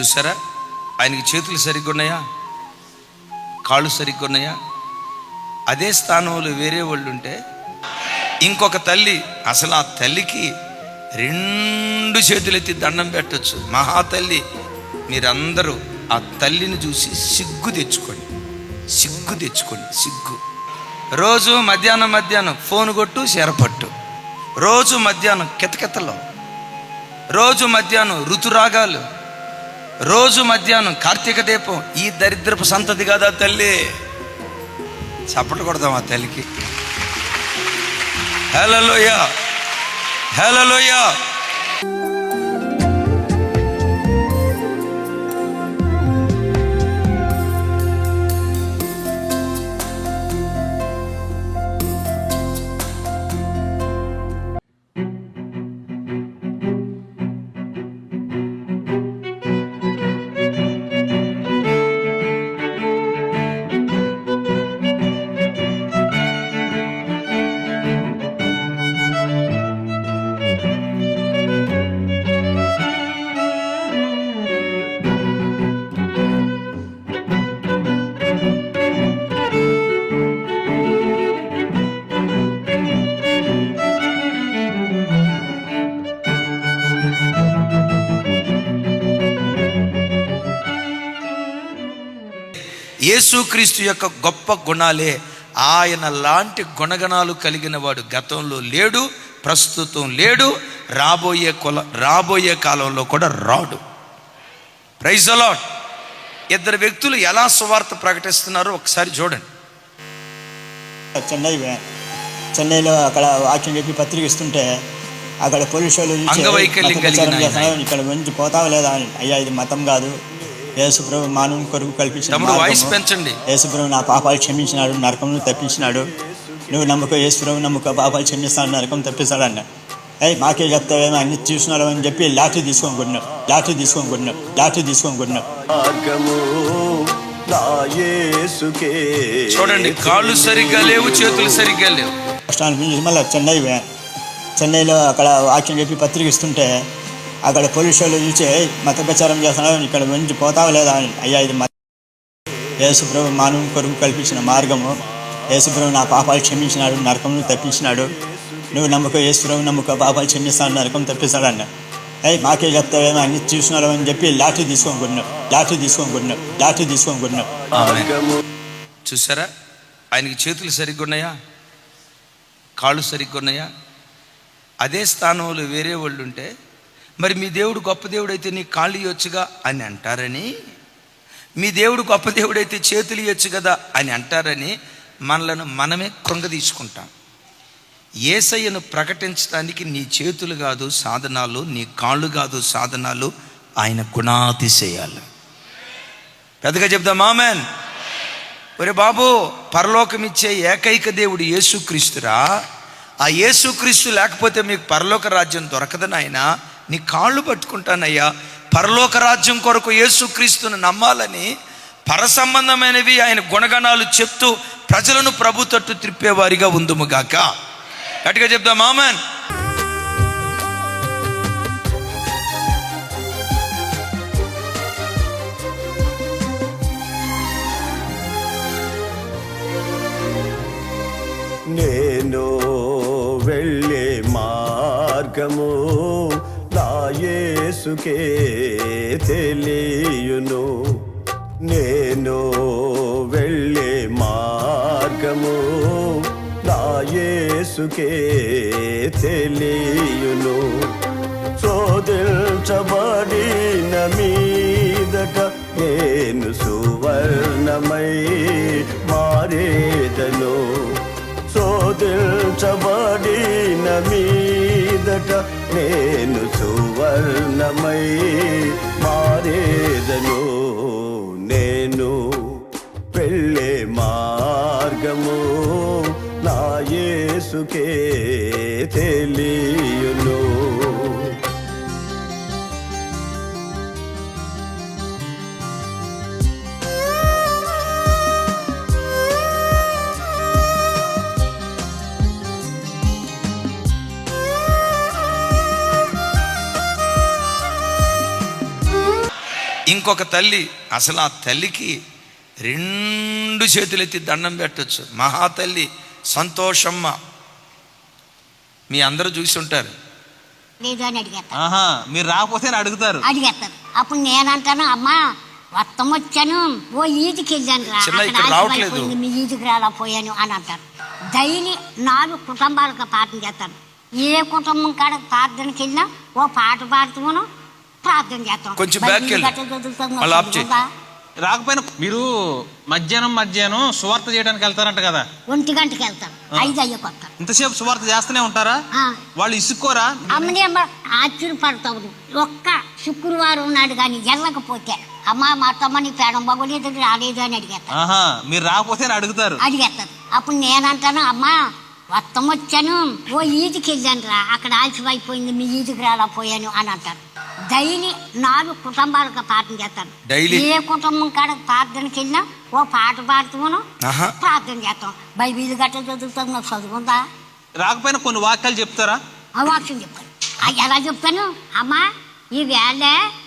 చూసారా? ఆయనకి చేతులు సరిగ్గా ఉన్నాయా కాళ్ళు సరిగ్గా ఉన్నాయా అదే స్థానంలో వేరే వాళ్ళు ఉంటే ఇంకొక తల్లి అసలు ఆ తల్లికి రెండు చేతులెత్తి దండం పెట్టచ్చు. మహాతల్లి మీరందరూ ఆ తల్లిని చూసి సిగ్గు తెచ్చుకోండి. సిగ్గు తెచ్చుకోండి సిగ్గు. రోజు మధ్యాహ్నం మధ్యాహ్నం ఫోన్ కొట్టు శరపట్టు. రోజు మధ్యాహ్నం కితకితలో రోజు మధ్యాహ్నం ఋతురాగాలు. రోజు మధ్యాహ్నం కార్తీక దీపం ఈ దరిద్రపు సంతతి కదా తల్లి? చప్పట్లు కొడదాం ఆ తల్లికి. హలోయ హలోయ యేసుక్రీస్తు యొక్క గొప్ప గుణాలే ఆయన లాంటి గుణగణాలు కలిగిన వాడు గతంలో లేడు ప్రస్తుతం లేడు రాబోయే కుల రాబోయే కాలంలో కూడా రాడు. ప్రైజ్ అలాట్ ఇద్దరు వ్యక్తులు ఎలా సువార్త ప్రకటిస్తున్నారో ఒకసారి చూడండి. చెన్నై చెన్నైలో అక్కడ వాక్యం చెప్పి పత్రిక ఇస్తుంటే అక్కడ పోలీసు వాళ్ళు ఇక్కడ నుంచి పోతావా లేదా అని. అయ్యా ఇది మతం కాదు. యేసుప్రభు మానవుని కొరకు కల్పించిన వాయిస్. పెంచండి. యేసుప్రభు నా పాపాలు క్షమించినాడు నరకమును తప్పించినాడు. నువ్వు నమ్మకం యేసుప్రభు నమ్మక పాపాలు క్షమిస్తాడు నరకం తప్పిస్తాడన్న అయ్యి మాకే చెప్తావేమో అన్ని చూసినాడు అని చెప్పి లాఠీ తీసుకొని లాఠీ తీసుకొని కొట్టినాడు లాఠీ తీసుకొని కొట్టినాడు మార్గము నా యేసుకే. చూడండి కాళ్ళు సరిగ్గా లేవు చేతులు సరిగ్గా లేవు. మళ్ళీ చెన్నై చెన్నైలో అక్కడ వాక్యం చెప్పి పత్రిక ఇస్తుంటే అక్కడ పోలీసు వాళ్ళు చూసి మత ప్రచారం చేస్తున్నారు ఇక్కడ నుంచి పోతావు లేదా? అని అయ్యా ఇది మత యేసుప్రభు మానవుని కొరకు కల్పించిన మార్గము. యేసుప్రభు నా పాపాలు క్షమించినాడు నరకమును తప్పించినాడు. నువ్వు నమ్మకం యేసుప్రభు నమ్మక పాపాలు క్షమిస్తాడు నరకం తప్పిస్తాడన్న. అయ్యి మాకే చెప్తావేమో అన్ని చూసినాడు అని చెప్పి లాటరీ తీసుకొని లాటరీ లాఠీ లాటరీ కొట్టినాడు చూసారా? ఆయనకి చేతులు సరిగ్గా ఉన్నాయా? కాళ్ళు సరిగ్గా ఉన్నాయా? అదే స్థానంలో వేరే వాళ్ళు ఉంటే మరి మీ దేవుడు గొప్ప దేవుడు అయితే నీ కాళ్ళు ఇవ్వచ్చుగా అని అంటారని మీ దేవుడు గొప్ప దేవుడైతే చేతులు ఇవ్వచ్చు కదా అని అంటారని మనలను మనమే కృంగదీసుకుంటాం. ఏసయ్యను ప్రకటించడానికి నీ చేతులు కాదు సాధనాలు నీ కాళ్ళు కాదు సాధనాలు ఆయన గుణాతిశయాలు. పెద్దగా చెప్దాం మామన్ ఒరే బాబు పరలోకం ఇచ్చే ఏకైక దేవుడు యేసుక్రీస్తురా. ఆ యేసుక్రీస్తు లేకపోతే మీకు పరలోక రాజ్యం దొరకదని ఆయన నీ కాళ్ళు పట్టుకుంటానయ్యా. పరలోక రాజ్యం కొరకు యేసుక్రీస్తుని నమ్మాలని పర సంబంధమైనవి ఆయన గుణగణాలు చెప్తూ ప్రజలను ప్రభు తట్టు త్రిప్పేవారిగా ఉందుముగాక గట్టిగా చెప్దాం మామన్ నేను వెళ్ళే మార్గము యేసుకే తెలియును. నేను వెళ్ళే మార్గము నా యేసుకే తెలియును. శోధించబడిన మీదట నేను సువర్ణమై మారేదను. శోధించబడిన మీదట నేను సువర్ణమై మారేదను? నేను వెళ్ళే మార్గము నా యేసుకే ఇంకొక తల్లి అసలు ఆ తల్లికి రెండు చేతులు ఎత్తి దండం పెట్టచ్చు. మహాతల్లి సంతోషమ్మ. మీ అందరూ చూసి ఉంటారు. ఆహా మీరు రాకపోతే అడుగుతారు. అడిగేస్తారు అప్పుడు నేనంటాను అమ్మా మొత్తం వచ్చాను ఓ ఈదికి వెళ్ళాను రా. చిన్న అక్కడ ఇక్కడ రావట్లేదు. ఆగిపోయింది, మీ ఈదికి రాలా పోయాను అని అంటారు. డైలీ నాలుగు కుటుంబాలకు ప్రార్థన చేస్తాను. ఏ కుటుంబం కాడ ప్రార్థనకి వెళ్ళినా ఓ పాట పాడుతాను ప్రార్థన కొంచెం back వెళ్ళు. మళ్ళీ ఆఫ్ చేయి. రాకపోయినా మీరు మధ్యాహ్నం మధ్యాహ్నం సువార్త చేయడానికి వెళ్తారంట కదా? ఒంటి గంటకి ఐదు అయ్యకు వస్తాను ఇంతసేపు సువార్త చేస్తూనే ఉంటారా? ఆ, వాళ్ళు ఇసుక్కోరా? అమ్మని అమ్మ ఆశ్చర్యపడతావు ఒక్క శుక్రవారం నాడు కానీ వెళ్ళకపోతే అమ్మ మా తమ్మని పేడం బాగోలేదు రాలేదు అని అడిగేస్తాను ఆహా మీరు రాకపోతే అడుగుతారు. అడిగేస్తాను అప్పుడు నేనంటాను అమ్మా మొత్తం వచ్చాను ఓ ఈదికి వెళ్ళాను రా అక్కడ ఆలస్యమైపోయింది మీ ఈదికి రాలా పోయాను అని అంటారు. డైలీ నాలుగు కుటుంబాలకు ప్రార్థన చేస్తాను. Daily? ఏ కుటుంబం కాడ ప్రార్థనకి వెళ్ళినా ఓ పాట పాడుతాను ప్రార్థన చేస్తాం బైబిల్ గట్ట చదువుతాం నాకు చదువుకుందా రాకపోయినా కొన్ని వాక్యాలు చెప్తారా? ఆ వాక్యం చెప్తాను ఆ ఎలా చెప్తాను అమ్మా ఈ వేళ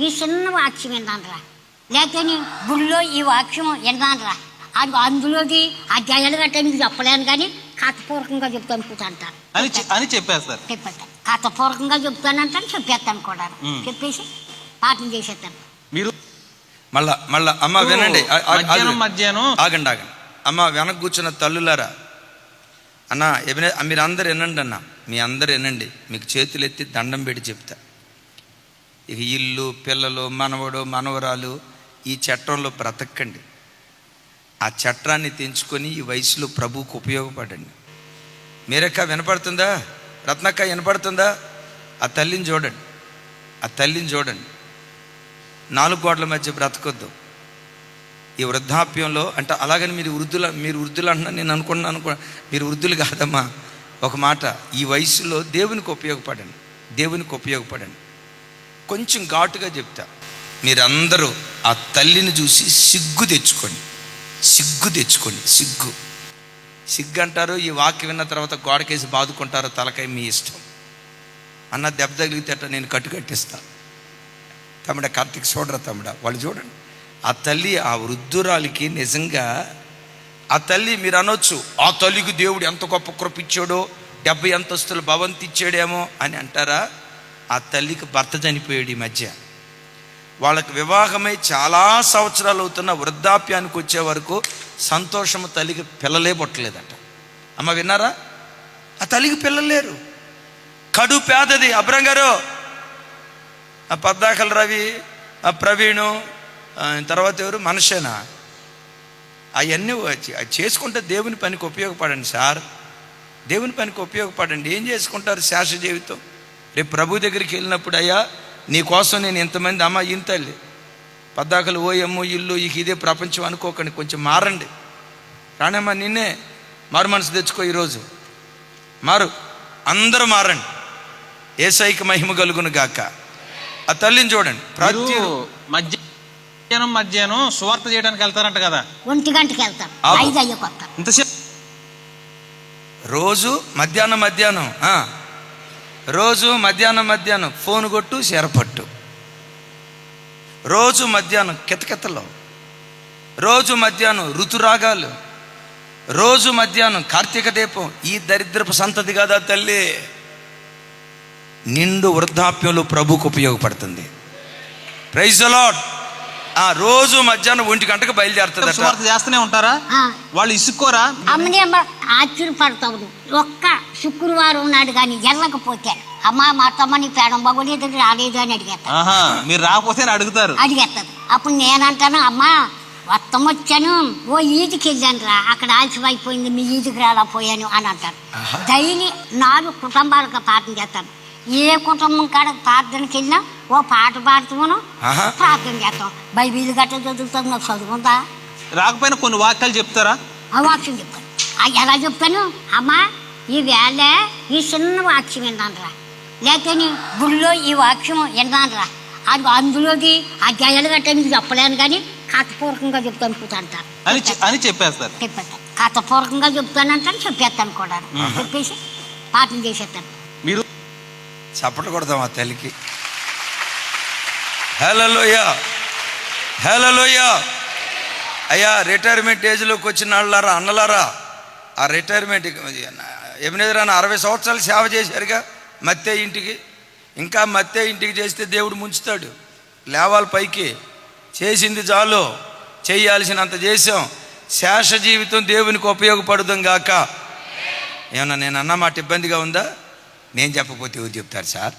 ఈ చిన్న వాక్యం విన్నానురా. లేకపోతే నీ గుళ్ళో ఈ వాక్యం విన్నానురా. అది అందులోకి ఆ జయలు గట్ట నీకు చెప్పలేను కానీ కథపూర్వకంగా చెప్తాను కూర్చుంటాను అని చెప్పేస్తారు. చెప్పేస్తాను కథపూర్వకంగా చెప్తానంటాను చెప్పేస్తాను కూడా. చెప్పేసి పాఠం చేసేస్తాను. మీరు మళ్ళా మళ్ళా అమ్మ వినండి. మధ్యాహ్నం. ఆగండి ఆగండి. అమ్మ వెనక కూర్చున్న తల్లులారా అన్న ఎబినే మీరు అందరు వినండి అన్న మీ అందరు వినండి మీకు చేతులు ఎత్తి దండం పెట్టి చెప్తా. ఇక ఇల్లు పిల్లలు మనవడు మనవరాలు ఈ చట్టంలో బ్రతకండి. ఆ చట్టాన్ని తెంచుకొని ఈ వయసులో ప్రభువుకు ఉపయోగపడండి. మీరక్క వినపడుతుందా? రత్నక్క వినపడుతుందా? ఆ తల్లిని చూడండి. ఆ తల్లిని చూడండి. నాలుగు గోడల మధ్య బ్రతకొద్దు. ఈ వృద్ధాప్యంలో అంటే అలాగని మీరు వృద్ధుల మీరు వృద్ధులు అంటున్నా నేను అనుకున్నాను అనుకో మీరు వృద్ధులు కాదమ్మా. ఒక మాట ఈ వయసులో దేవునికి ఉపయోగపడండి. దేవునికి ఉపయోగపడండి. కొంచెం ఘాటుగా చెప్తా. మీరందరూ ఆ తల్లిని చూసి సిగ్గు తెచ్చుకోండి. సిగ్గు తెచ్చుకోండి. సిగ్గు. సిగ్గు అంటారు ఈ వాక్యం విన్న తర్వాత గోడకేసి బాదుకుంటారు తలకాయ మీ ఇష్టం. అన్న దెబ్బ తగిలితేట నేను కట్టు తమిడ కార్తీక్ చూడరా తమిడ వాళ్ళు చూడండి. ఆ తల్లి ఆ వృద్ధురాలికి నిజంగా ఆ తల్లి మీరు అనొచ్చు ఆ తల్లికి దేవుడు ఎంత గొప్ప కృప డెబ్బై అంతస్తుల భవంతి ఇచ్చాడేమో అని అంటారా? ఆ తల్లికి భర్త చనిపోయాడు ఈ మధ్య. వాళ్ళకి వివాహమై చాలా సంవత్సరాలు అవుతున్న వృద్ధాప్యానికి వచ్చే వరకు సంతోషం తల్లికి పిల్లలే పుట్టలేదట. అమ్మ విన్నారా? ఆ తల్లికి పిల్లలు లేరు. కడు పేదది. అబ్రం గారు ఆ పద్దాకల రవి ఆ ప్రవీణు తర్వాత ఎవరు? మనిషేనా? అవన్నీ చేసుకుంటే దేవుని పనికి ఉపయోగపడండి సార్. దేవుని పనికి ఉపయోగపడండి. ఏం చేసుకుంటారు శాశ్వ జీవితం? రేపు ప్రభు దగ్గరికి వెళ్ళినప్పుడు అయ్యా నీ కోసం నేను ఇంతమంది అమ్మ ఇంతల్లి. పద్దాకలు ఓయమ్మో ఇల్లు ఇక ఇదే ప్రపంచం అనుకోకండి కొంచెం మారండి. రానమ్మా నిన్నే మారు మనసు తెచ్చుకో ఈరోజు. మారు అందరూ మారండి. ఏసైకి మహిమ కలుగును గాక. ఆ తల్లిని చూడండి ప్రతి మధ్యాహ్నం మధ్యాహ్నం సువార్త చేయడానికి వెళ్తారంట కదా. ఒంటి గంటకి. ఐదు వస్తాను ఇంతసేపు రోజు మధ్యాహ్నం మధ్యాహ్నం ఆ. రోజు మధ్యాహ్నం మధ్యాహ్నం ఫోన్ కొట్టు శరపట్టు రోజు మధ్యాహ్నం కితకితలో. రోజు మధ్యాహ్నం ఋతురాగాలు. రోజు మధ్యాహ్నం కార్తీక దీపం. ఈ దరిద్రపు సంతతి కాదా తల్లి? నిండు వృద్ధాప్యంలో ప్రభుకు ఉపయోగపడుతుంది. ప్రైజ్ లాడ్ ఆ రోజు మధ్యాహ్నం ఒంటి గంటకు బయలుదేరుతుంది సువార్త చేస్తూనే ఉంటారా? ఆ, వాళ్ళు ఇసుక్కోరా? అమ్మని అమ్మ ఆశ్చర్యపడతావు ఒక్క శుక్రవారం నాడు కానీ వెళ్ళకపోతే అమ్మ మా తమ్మని పేడం బాగోలేదు రాలేదు అని అడిగేస్తాను ఆహా మీరు రాకపోతే అడుగుతారు. అడిగేస్తాను అప్పుడు నేనంటాను అమ్మా మొత్తం వచ్చాను ఓ ఈదికి వెళ్ళాను రా అక్కడ ఆలస్యమైపోయింది మీ ఈదికి రాలా పోయాను అని అంటారు. డైలీ నాలుగు కుటుంబాలకు ప్రార్థన చేస్తాను. ఏ కుటుంబం కాడ ప్రార్థనకి వెళ్ళినా ఓ పాట పాడుతాను. ప్రార్థన చేస్తాం. బైబిల్ గట్ట చదువుతాం నాకు చదువుకుందా? రాకపోయినా కొన్ని వాక్యాలు చెప్తారా? ఆ వాక్యం చెప్తాను ఆ ఎలా చెప్తాను? అమ్మా ఈ వేళ ఈ చిన్న వాక్యం విన్నానురా. లేకపోతే నీ గుళ్ళో ఈ వాక్యం విన్నానురా. అది అందులోకి ఆ జయలు గట్ట నీకు చెప్పలేను కానీ కథపూర్వకంగా చెప్తాను కూర్చుంటాను అని చెప్పేస్తారు. చెప్పేస్తాను కథపూర్వకంగా చెప్తానంటాను చెప్పేస్తాను కూడా. చెప్పేసి పాఠం చేసేస్తాను. మీరు చప్పట్లు కొడదాం ఆ తల్లికి. హలోయ హలోయ అయ్యా రిటైర్మెంట్ ఏజ్లోకి వచ్చిన వాళ్ళారా అన్నలారా? ఆ రిటైర్మెంట్ ఎమినెదురాన అరవై సంవత్సరాలు సేవ చేశారుగా మత్తే ఇంటికి? ఇంకా మత్తే ఇంటికి చేస్తే దేవుడు ముంచుతాడు. లేవాలి పైకి. చేసింది చాలు. చేయాల్సినంత చేసాం శేష జీవితం దేవునికి ఉపయోగపడదాం గాక. ఏమన్నా నేను అన్న మాట ఇబ్బందిగా ఉందా? నేను చెప్పకపోతే ఎవరు చెప్తారు సార్?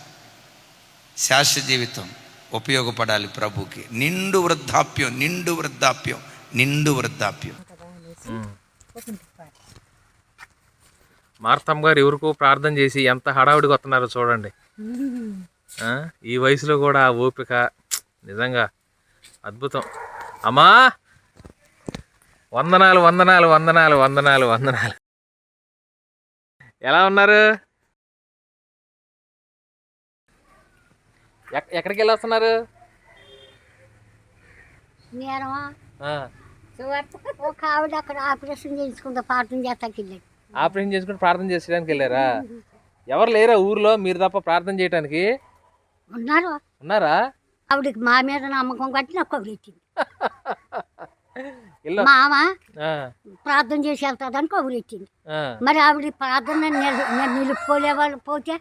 శాశ్వత జీవితం. ఉపయోగపడాలి ప్రభుకి. నిండు వృద్ధాప్యం నిండు వృద్ధాప్యం నిండు వృద్ధాప్యం. మార్తమ్మ గారు ఎవరికో ప్రార్థన చేసి ఎంత హడావుడిగా వస్తున్నారో చూడండి. ఈ వయసులో కూడా ఆ ఓపిక నిజంగా అద్భుతం. అమ్మా! వందనాలు వందనాలు వందనాలు వందనాలు వందనాలు. ఎలా ఉన్నారు? ఎక్కడికి వెళ్ళి వస్తున్నారు నేను? ఆ, ఒక ఆవిడ అక్కడ ఆపరేషన్ చేస్తాకి వెళ్ళాడు. ఆపరేషన్ చేసుకుని ప్రార్థన చేసడానికి వెళ్ళారా? ఎవరు లేరా ఊర్లో మీరు తప్ప ప్రార్థన చేయడానికి ఉన్నారు? ఉన్నారా? ఆవిడకి మా మీద నమ్మకం కట్టి నాకు కబురెట్టింది ఇల్లు మామ ప్రార్థన చేసి వెళ్తాదని కబురెట్టింది ఆ, మరి ఆవిడ ప్రార్థన నిల- నేను నిలుపుకోలే వాళ్ళు పోతే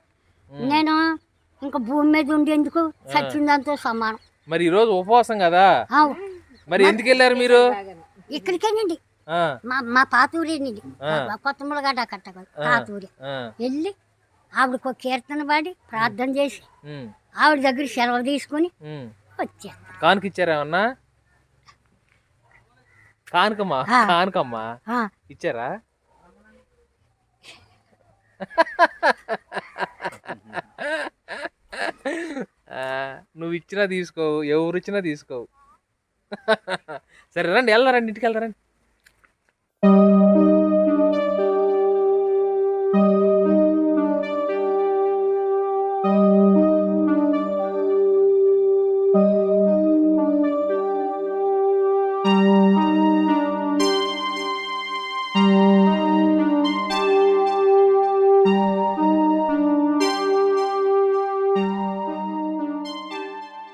నేను? ఇంకా భూమి మీద ఉండేందుకు చచ్చిందంతో సమానం. మరి ఈరోజు ఉపవాసం కదా? మరి ఎందుకు వెళ్ళారు మీరు? ఇక్కడికేనండి. ఆ, మా మా పాతూరేనండి కొత్త ములగడ్డ కట్ట పాతూరే ఆ, వెళ్ళి ఆవిడకు ఒక కీర్తన పాడి ప్రార్థన చేసి ఉమ్, ఆవిడ దగ్గర సెలవు తీసుకుని ఉమ్. కానుక ఇచ్చారా ఏమన్నా? కానుకమ్మా ఆ. కానుకమ్మా. ఆ, ఇచ్చారా? నువ్వు ఇచ్చినా తీసుకోవు ఎవరు ఇచ్చినా తీసుకోవు. సరే రండి వెళ్దారండి ఇంటికి వెళ్తారండి